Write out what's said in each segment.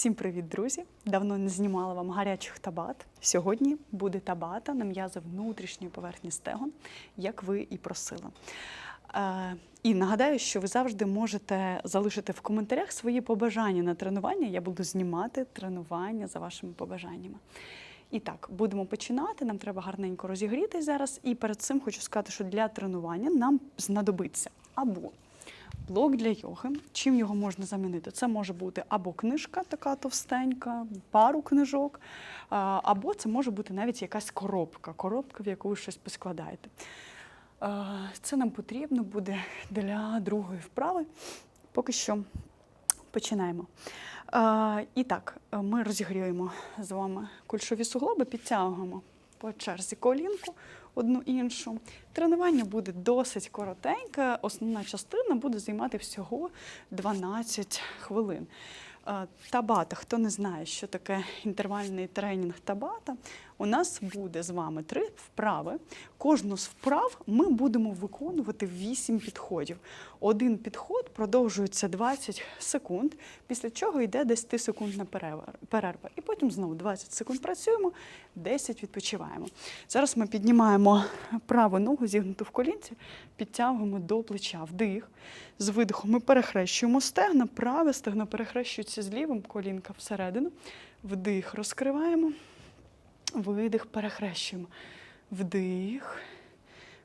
Всім привіт, друзі! Давно не знімала вам гарячих табат. Сьогодні буде табата на м'язи внутрішньої поверхні стегон, як ви і просили. Е, і нагадаю, що ви завжди можете залишити в коментарях свої побажання на тренування. Я буду знімати тренування за вашими побажаннями. І так, будемо починати. Нам треба гарненько розігрітись зараз. І перед цим хочу сказати, що для тренування нам знадобиться або блок для йоги. Чим його можна замінити? Це може бути або книжка така товстенька, пару книжок, або це може бути навіть якась коробка, коробка, в яку ви щось поскладаєте. Це нам потрібно буде для другої вправи. Поки що починаємо. І так, ми розігріємо з вами кульшові суглоби, підтягуємо по черзі колінку одну іншу. Тренування буде досить коротеньке. Основна частина буде займати всього 12 хвилин. Е, Табата, хто не знає, що таке інтервальний тренінг табата, у нас буде з вами три вправи. Кожну з вправ ми будемо виконувати 8 підходів. Один підход продовжується 20 секунд, після чого йде 10-секундна перерва. І потім знову 20 секунд працюємо, 10 відпочиваємо. Зараз ми піднімаємо праву ногу, зігнуту в колінці, підтягуємо до плеча. Вдих. З видихом ми перехрещуємо стегна, праве стегно перехрещується з лівим, колінка всередину. Вдих, розкриваємо. Видих, перехрещуємо. Вдих,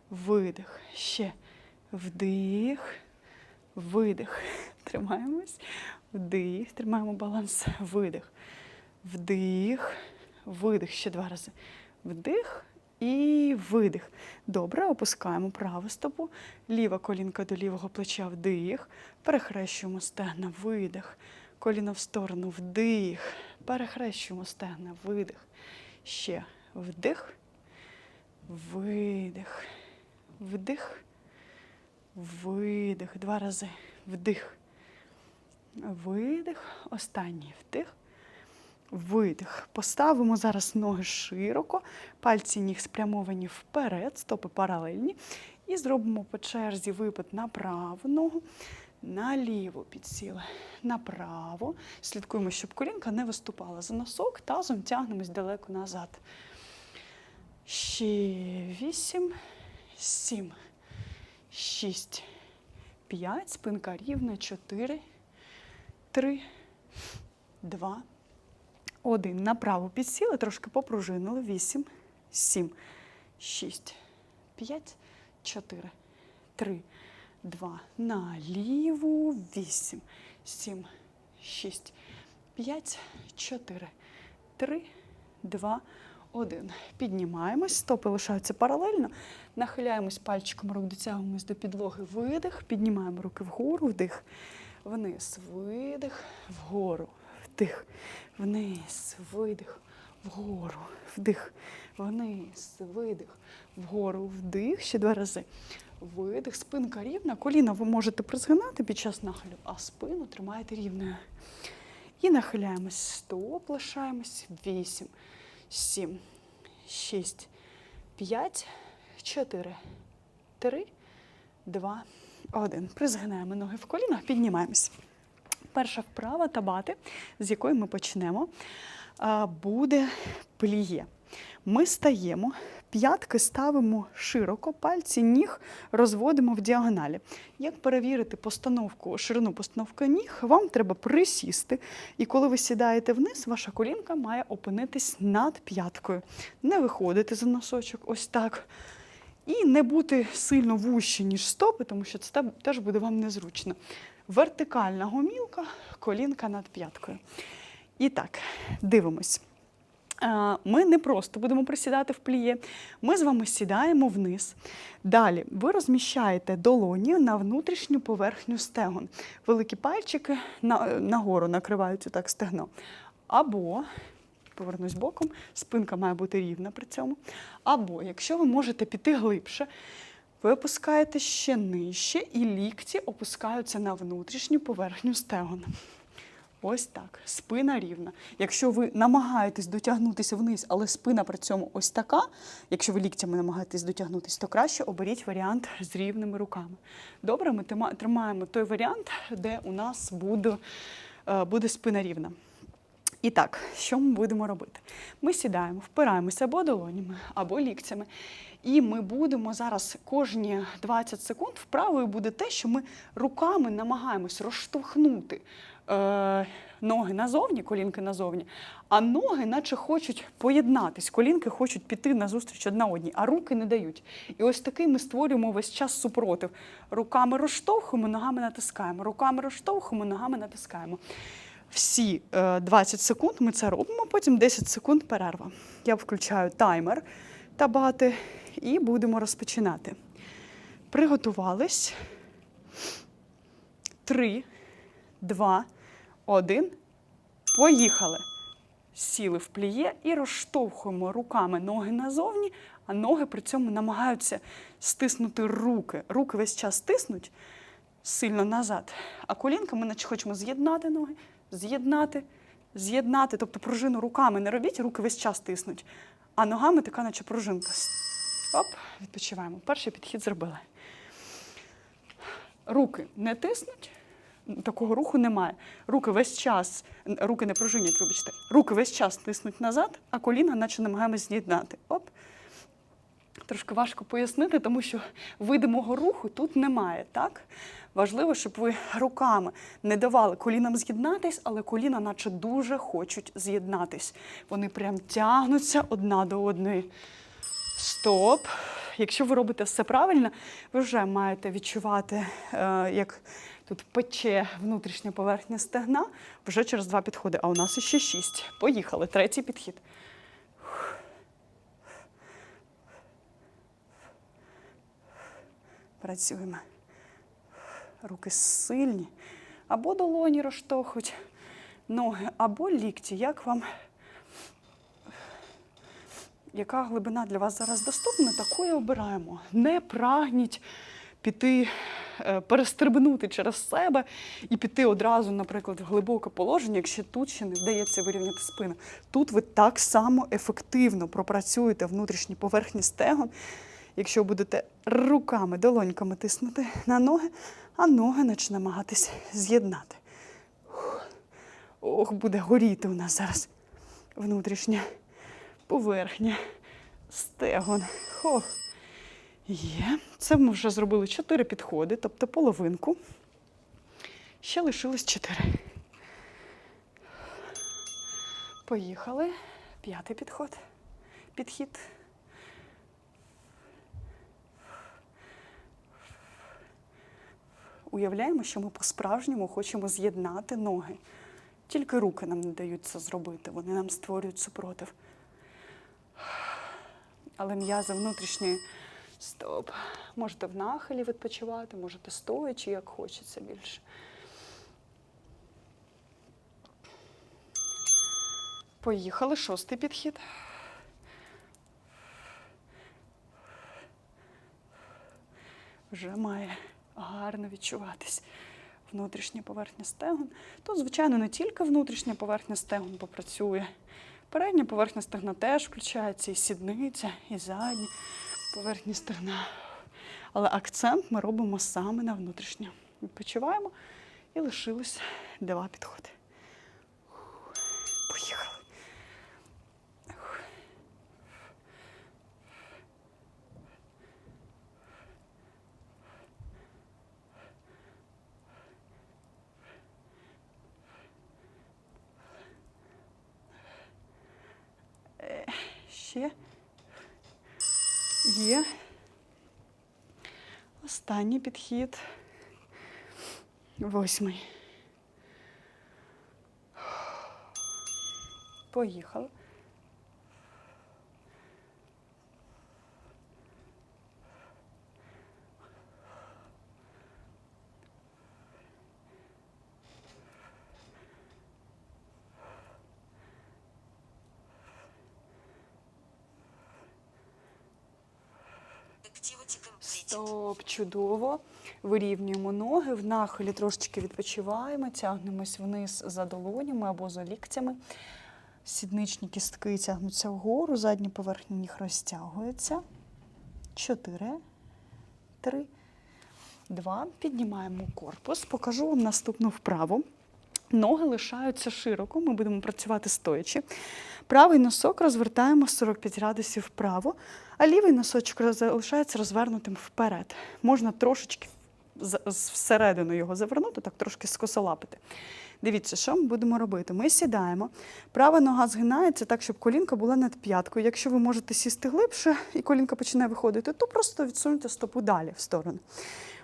видих. Ще вдих, видих. Тримаємось. Вдих, тримаємо баланс. Видих. Вдих, видих. Ще два рази. Вдих і видих. Добре, опускаємо праву стопу, ліва колінка до лівого плеча вдих. Перехрещуємо стегна, видих. Коліно в сторону, вдих. Перехрещуємо стегна, видих. Ще вдих, видих, вдих, видих. Два рази. Вдих. Видих. Останній вдих. Видих. Поставимо зараз ноги широко, пальці ніг спрямовані вперед, стопи паралельні. І зробимо по черзі випад на праву ногу, на ліву підсіли, направо. Слідкуємо, щоб колінка не виступала за носок, тазом тягнемось далеко назад. Ще вісім, сім, шість, п'ять, спинка рівна, чотири, три, два. Один. Направо підсіли, трошки попружинили. Вісім, сім, шість, п'ять, чотири, три, два. Наліву. Вісім, сім, шість, п'ять, чотири, три, два, один. Піднімаємось, стопи лишаються паралельно. Нахиляємось пальчиком рук, дотягуємось до підлоги. Видих. Піднімаємо руки вгору, вдих. Вниз, видих, вгору, вдих, вниз, видих, вгору, вдих, вниз, видих, вгору, вдих. Ще два рази. Видих, спинка рівна. Коліна ви можете призгинати під час нахилю, а спину тримаєте рівною. І нахиляємось. Стоп, лишаємось. Вісім, сім, шість, п'ять, чотири, три, два, один. Призгинаємо ноги в колінах, піднімаємось. Перша вправа табати, з якої ми почнемо, буде пліє. Ми стаємо, п'ятки ставимо широко, пальці ніг розводимо в діагоналі. Як перевірити постановку, ширину постановки ніг, вам треба присісти. І коли ви сідаєте вниз, ваша колінка має опинитись над п'яткою. Не виходити за носочок, ось так. І не бути сильно вужче, ніж стопи, тому що це теж буде вам незручно. Вертикальна гомілка, колінка над п'яткою. І так, дивимось. Е, Ми не просто будемо присідати в пліє, ми з вами сідаємо вниз. Далі ви розміщаєте долоні на внутрішню поверхню стегон. Великі пальчики на, нагору накривають так стегно. Або, повернусь боком, спинка має бути рівна при цьому. Або, якщо ви можете піти глибше, ви опускаєте ще нижче, і лікті опускаються на внутрішню поверхню стегон. Ось так, спина рівна. Якщо ви намагаєтесь дотягнутися вниз, але спина при цьому ось така, якщо ви ліктями намагаєтесь дотягнутися, то краще оберіть варіант з рівними руками. Добре, ми тримаємо той варіант, де у нас буде, буде спина рівна. І так, що ми будемо робити? Ми сідаємо, впираємося або долонями, або ліктями. І ми будемо зараз кожні 20 секунд вправою буде те, що ми руками намагаємось розштовхнути е, ноги назовні, колінки назовні, а ноги, наче хочуть поєднатись, колінки хочуть піти назустріч одна одній, а руки не дають. І ось такий ми створюємо весь час супротив. Руками розштовхуємо, ногами натискаємо. Руками розштовхуємо, ногами натискаємо. Всі е, 20 секунд ми це робимо, потім 10 секунд перерва. Я включаю таймер табати і будемо розпочинати. Приготувались. Три, два, один. Поїхали. Сіли в пліє і розштовхуємо руками ноги назовні, а ноги при цьому намагаються стиснути руки. Руки весь час стиснуть сильно назад. А колінками, наче хочемо з'єднати ноги, з'єднати, з'єднати. Тобто пружину руками не робіть, руки весь час тиснуть. А ногами така, наче пружинка. Оп, відпочиваємо. Перший підхід зробили. Руки не тиснуть, такого руху немає. Руки весь час, руки не пружинять, вибачте. Руки весь час тиснуть назад, а коліна наче намагаємось з'єднати. Оп. Трошки важко пояснити, тому що видимого руху тут немає. Так? Важливо, щоб ви руками не давали колінам з'єднатись, але коліна, наче дуже хочуть з'єднатись. Вони прям тягнуться одна до одної. Стоп. Якщо ви робите все правильно, ви вже маєте відчувати, е, як тут пече внутрішня поверхня стегна вже через два підходи. А у нас іще шість. Поїхали. Третій підхід. Працюємо. Руки сильні. Або долоні розштовхують ноги, або лікті. Як вам яка глибина для вас зараз доступна, таку і обираємо. Не прагніть піти, е, перестрибнути через себе і піти одразу, наприклад, в глибоке положення, якщо тут ще не вдається вирівняти спину. Тут ви так само ефективно пропрацюєте внутрішні поверхні стегон, якщо будете руками, долоньками тиснути на ноги, а ноги наче намагатись з'єднати. Ох, буде горіти у нас зараз внутрішня поверхня стегон. Хо. Є. Це ми вже зробили чотири підходи, тобто половинку. Ще лишилось чотири. Поїхали. П'ятий підход. Підхід. Уявляємо, що ми по-справжньому хочемо з'єднати ноги. Тільки руки нам не дають це зробити, вони нам створюють супротив. Але м'язи внутрішньої стоп. Можете в нахилі відпочивати, можете стоячи, як хочеться більше. Поїхали, шостий підхід. Вже має гарно відчуватись внутрішня поверхня стегон. Тут, звичайно, не тільки внутрішня поверхня стегон попрацює. Передня поверхня стегна теж включається, і сідниця, і задня поверхня стегна. Але акцент ми робимо саме на внутрішню. Відпочиваємо і лишилось два підходи. Поїхали. Ще є. Останній підхід. Восьмий. Поїхали. Complete. Чудово. Вирівнюємо ноги, в нахилі трошечки відпочиваємо, тягнемось вниз за долонями або за ліктями. Сідничні кістки тягнуться вгору, задні поверхні ніг розтягуються. Чотири, три, два. Піднімаємо корпус. Покажу вам наступну вправу. Ноги лишаються широко, ми будемо працювати стоячи. Правий носок розвертаємо 45 градусів вправо, а лівий носочок залишається розвернутим вперед. Можна трошечки всередину його завернути, так трошки скосолапити. Дивіться, що ми будемо робити. Ми сідаємо, права нога згинається так, щоб колінка була над п'яткою. Якщо ви можете сісти глибше і колінка почне виходити, то просто відсуньте стопу далі в сторону.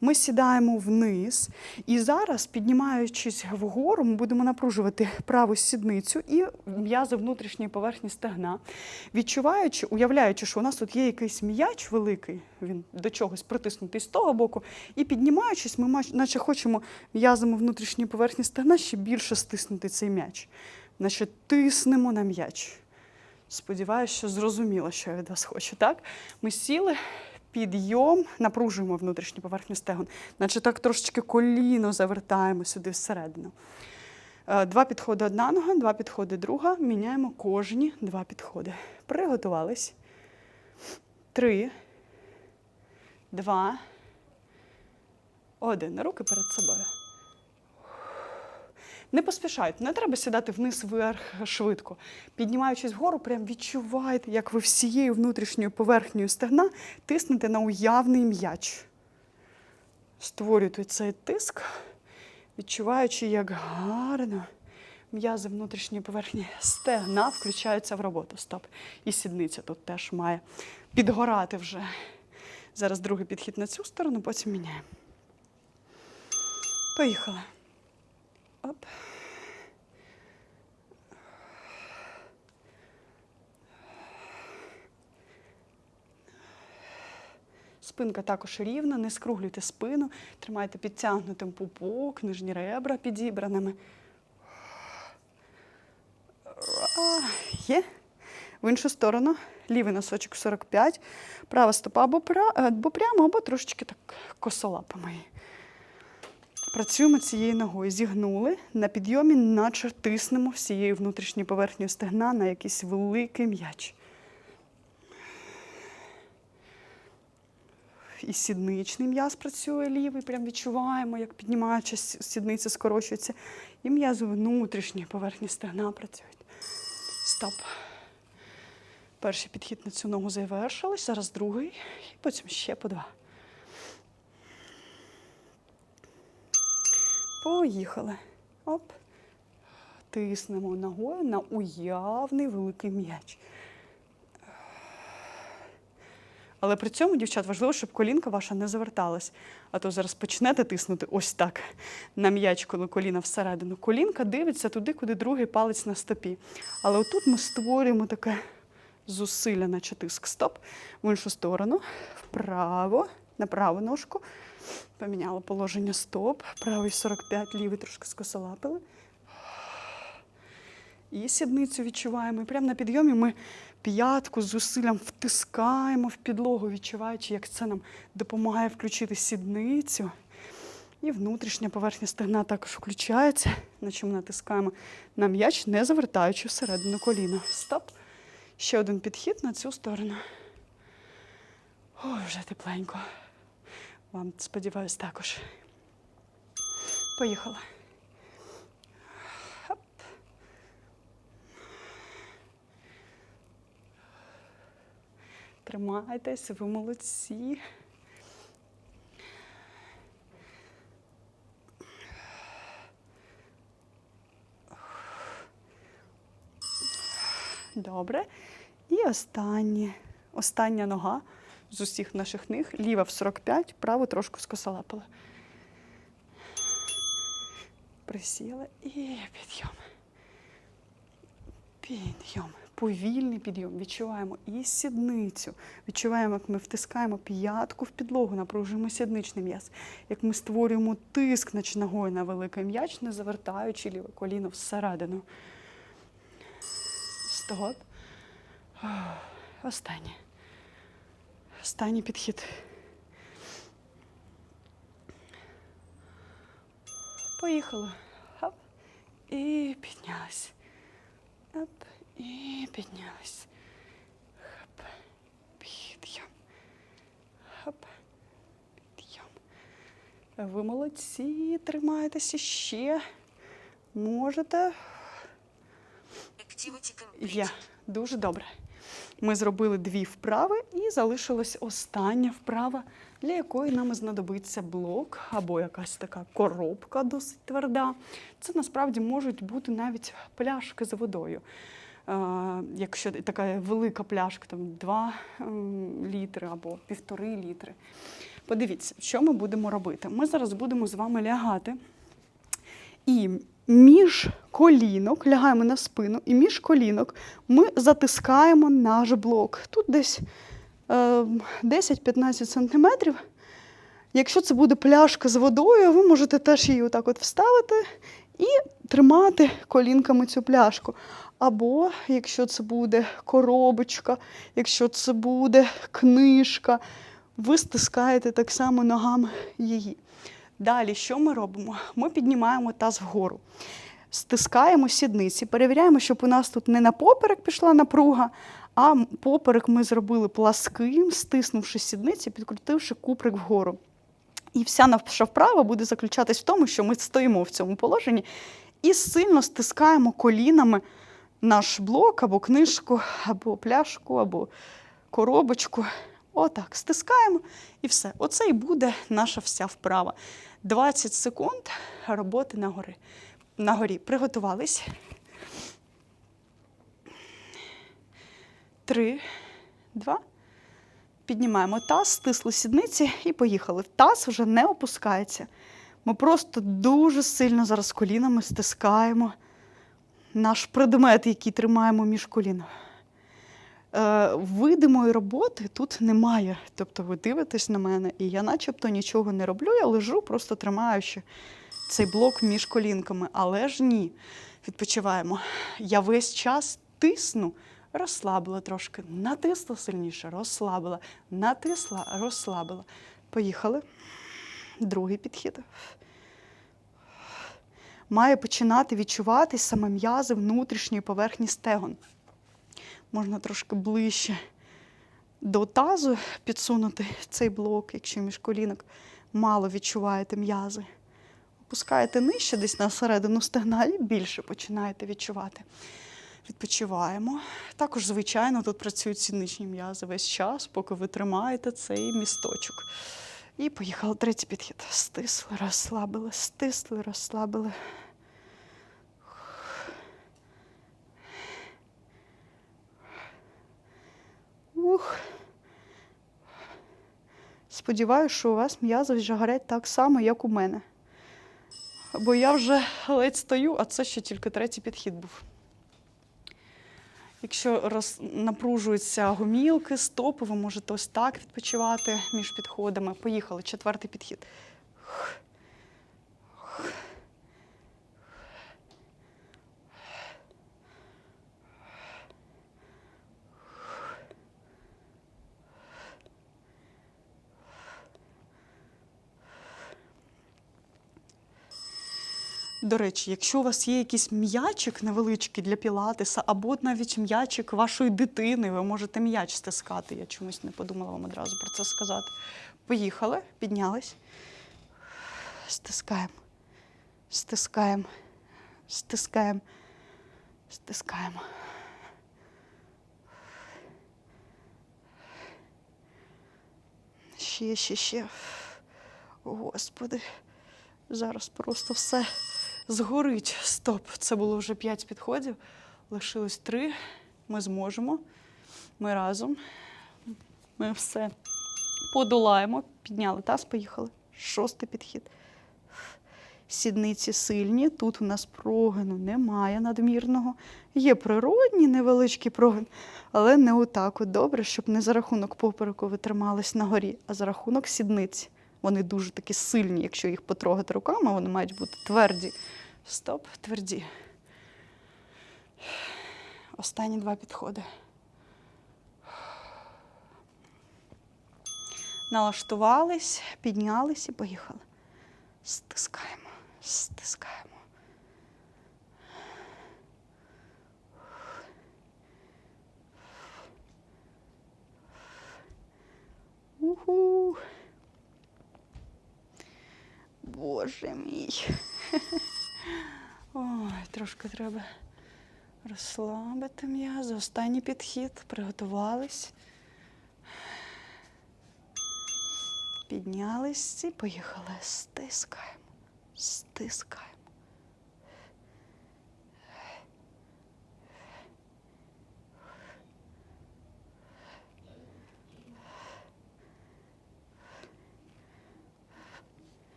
Ми сідаємо вниз, і зараз, піднімаючись вгору, ми будемо напружувати праву сідницю і м'язи внутрішньої поверхні стегна, відчуваючи, уявляючи, що у нас тут є якийсь м'яч великий, він до чогось притиснутий з того боку, і піднімаючись, ми наче хочемо м'язами внутрішньої поверхні стегна ще більше стиснути цей м'яч. Наче тиснемо на м'яч. Сподіваюсь, що зрозуміло, що я від вас хочу. Так? Ми сіли, підйом, напружуємо внутрішню поверхню стегон, наче так трошечки коліно завертаємо сюди всередину. Е, Два підходи одна нога, два підходи друга. Міняємо кожні два підходи. Приготувались. Три, два, один. Руки перед собою. Не поспішайте, не треба сідати вниз вверх швидко. Піднімаючись вгору, прям відчувайте, як ви всією внутрішньою поверхнею стегна тиснете на уявний м'яч. Створюйте цей тиск, відчуваючи, як гарно м'язи внутрішньої поверхні стегна включаються в роботу. Стоп. І сідниця тут теж має підгорати вже. Зараз другий підхід на цю сторону, потім міняємо. Поїхали. Оп. Спинка також рівна, не скруглюйте спину, тримайте підтягнутим пупок, нижні ребра підібраними. Є. В іншу сторону. Лівий носочок 45, права стопа або, прямо, або трошечки так косолапами. Працюємо цією ногою. Зігнули на підйомі, наче тиснемо всією внутрішньою поверхнею стегна на якийсь великий м'яч. І сідничний м'яз працює лівий, прям відчуваємо, як піднімаючись, сідниця скорочується. І м'язи внутрішньої поверхні стегна працюють. Стоп. Перший підхід на цю ногу завершились, зараз другий, і потім ще по два. Поїхали. Оп. Тиснемо ногою на уявний великий м'яч. Але при цьому, дівчат, важливо, щоб колінка ваша не заверталась. А то зараз почнете тиснути ось так на м'яч, коли коліна всередину. Колінка дивиться туди, куди другий палець на стопі. Але отут ми створюємо таке зусилля, наче тиск. Стоп. В іншу сторону. Вправо, на праву ножку. Поміняли положення стоп. Правий 45, лівий трошки скосолапили. І сідницю відчуваємо. І прямо на підйомі ми п'ятку з зусиллям втискаємо в підлогу, відчуваючи, як це нам допомагає включити сідницю. І внутрішня поверхня стегна також включається, наче ми натискаємо на м'яч, не завертаючи всередину коліна. Стоп. Ще один підхід на цю сторону. Ой, вже тепленько. Вам, сподіваюсь, також. Поїхали. Хоп. Тримайтесь, ви молодці. Добре. І останнє. Остання нога з усіх наших ніг. Ліва в 45, праву трошки скосолапила. Присіла і підйом. Підйом. Повільний підйом. Відчуваємо і сідницю. Відчуваємо, як ми втискаємо п'ятку в підлогу, напружуємо сідничний м'яз. Як ми створюємо тиск наче ногою на великий м'яч, не завертаючи ліве коліно всередину. Стоп. Останнє. Останній підхід. Поїхали. Хоп. І піднялись. Оп. І піднялись. Хоп. Підйом. Хоп. Підйом. Ви молодці, тримайтеся ще. Можете. Complete. Дуже добре. Ми зробили дві вправи і залишилась остання вправа, для якої нам знадобиться блок або якась така коробка досить тверда. Це насправді можуть бути навіть пляшки з водою. Е, якщо така велика пляшка, там 2 літри або півтори літри. Подивіться, що ми будемо робити. Ми зараз будемо з вами лягати. І між колінок лягаємо на спину, і між колінок ми затискаємо наш блок. Тут десь е, 10-15 сантиметрів. Якщо це буде пляшка з водою, ви можете теж її отак от вставити і тримати колінками цю пляшку. Або якщо це буде коробочка, якщо це буде книжка, ви стискаєте так само ногами її. Далі, що ми робимо? Ми піднімаємо таз вгору, стискаємо сідниці, перевіряємо, щоб у нас тут не на поперек пішла напруга, а поперек ми зробили пласким, стиснувши сідниці, підкрутивши куприк вгору. І вся наша вправа буде заключатись в тому, що ми стоїмо в цьому положенні і сильно стискаємо колінами наш блок або книжку, або пляшку, або коробочку. Отак, стискаємо і все. Оце і буде наша вся вправа. 20 секунд роботи на горі. Приготувались. Три, два. Піднімаємо таз, стисли сідниці і поїхали. Таз вже не опускається. Ми просто дуже сильно зараз колінами стискаємо наш предмет, який тримаємо між колінами. Е, видимої роботи тут немає. Тобто ви дивитесь на мене, і я начебто нічого не роблю, я лежу, просто тримаючи цей блок між колінками. Але ж ні. Відпочиваємо. Я весь час тисну, розслабила трошки, натисла сильніше, розслабила, натисла, розслабила. Поїхали. Другий підхід. Має починати відчуватись саме м'язи внутрішньої поверхні стегон можна трошки ближче до тазу підсунути цей блок, якщо між колінок мало відчуваєте м'язи. Опускаєте нижче, десь на середину стегна, і більше починаєте відчувати. Відпочиваємо. Також, звичайно, тут працюють сідничні м'язи весь час, поки ви тримаєте цей місточок. І поїхали третій підхід. Стисли, розслабили, стисли, розслабили. Ух. Сподіваюся, що у вас м'язи вже горять так само, як у мене. Бо я вже ледь стою, а це ще тільки третій підхід був. Якщо роз... напружуються гомілки, стопи, ви можете ось так відпочивати між підходами. Поїхали, четвертий підхід. До речі, якщо у вас є якийсь м'ячик невеличкий для пілатеса, або навіть м'ячик вашої дитини, ви можете м'яч стискати. Я чомусь не подумала вам одразу про це сказати. Поїхали, піднялись. Стискаємо, стискаємо, стискаємо, стискаємо. Ще, ще, ще. Господи. Зараз просто все згорить. Стоп. Це було вже 5 підходів. Лишилось 3. Ми зможемо. Ми разом. Ми все подолаємо. Підняли таз, поїхали. Шостий підхід. Сідниці сильні. Тут у нас прогину немає надмірного. Є природній невеличкий прогин, але не отак. От добре, щоб не за рахунок попереку ви тримались на горі, а за рахунок сідниць. Вони дуже такі сильні, якщо їх потрогати руками, вони мають бути тверді. Стоп, тверді. Останні два підходи. Налаштувались, піднялись і поїхали. Стискаємо, стискаємо. Уху. Боже мій. Ой. Трошки треба розслабити м'язи. Останній підхід. Приготувались. Піднялись і поїхали. Стискаємо. Стискаємо.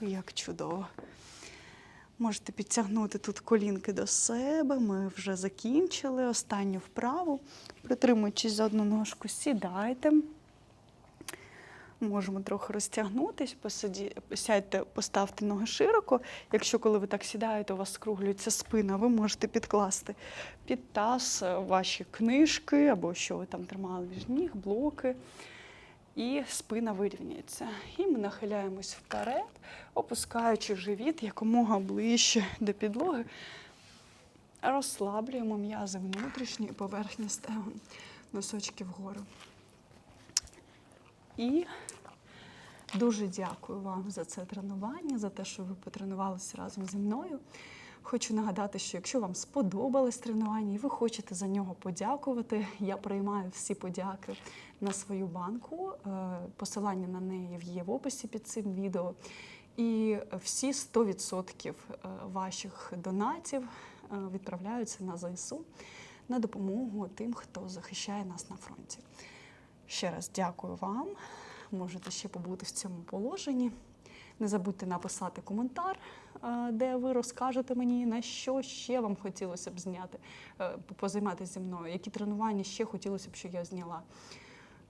Як чудово. Можете підтягнути тут колінки до себе. Ми вже закінчили останню вправу. Притримуючись за одну ножку, сідайте. Можемо трохи розтягнутись, посиді... сядьте, поставте ноги широко. Якщо коли ви так сідаєте, у вас скруглюється спина, ви можете підкласти під таз ваші книжки або що ви там тримали між ніг, блоки. І спина вирівнюється. І ми нахиляємось вперед, опускаючи живіт якомога ближче до підлоги. Розслаблюємо м'язи внутрішньої поверхні стегон, носочки вгору. І дуже дякую вам за це тренування, за те, що ви потренувалися разом зі мною. Хочу нагадати, що якщо вам сподобалось тренування і ви хочете за нього подякувати, я приймаю всі подяки на свою банку. Е, Посилання на неї є в описі під цим відео. І всі 100% ваших донатів е, відправляються на ЗСУ на допомогу тим, хто захищає нас на фронті. Ще раз дякую вам. Можете ще побути в цьому положенні. Не забудьте написати коментар, е, де ви розкажете мені, на що ще вам хотілося б зняти, е, позайматися зі мною, які тренування ще хотілося б, щоб я зняла.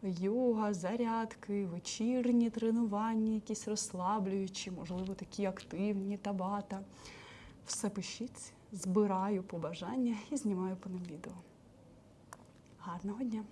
Йога, зарядки, вечірні тренування, якісь розслаблюючі, можливо, такі активні, табата. Все пишіть, збираю побажання і знімаю по ним відео. Гарного дня!